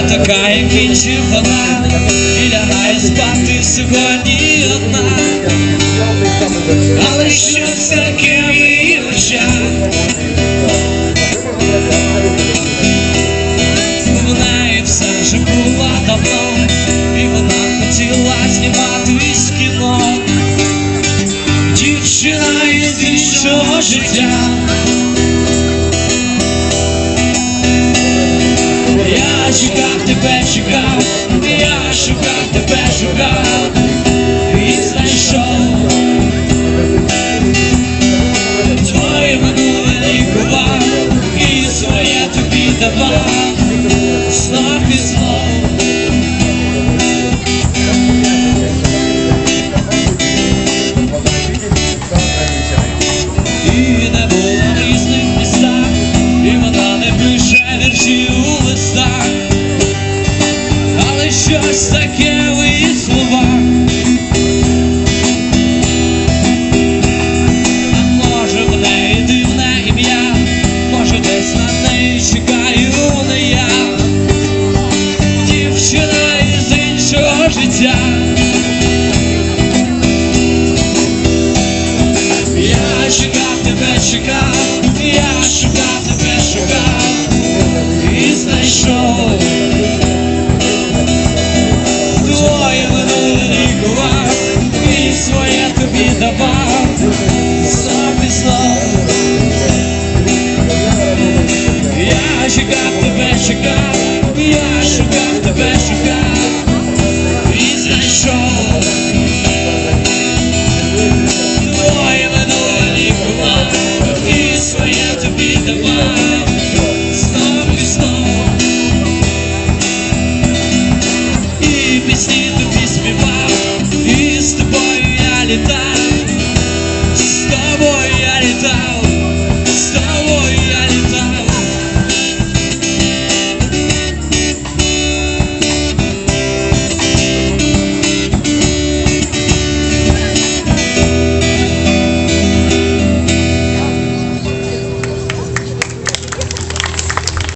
Вона така, як інші вона, і лягає спати сьогодні одна. Але щось таке в її очах В неї все вже було давно, і вона хотіла зніматись кіно. Дівчина із іншого життя. Знов і життя. Я чекав тебе, чекав, я шукав тебе, шукав і знайшов. Твоє минуле лікував і своє тобі давав знов і знов. Я чекав тебе, чекав, пісні тобі співав, і з тобою я літав.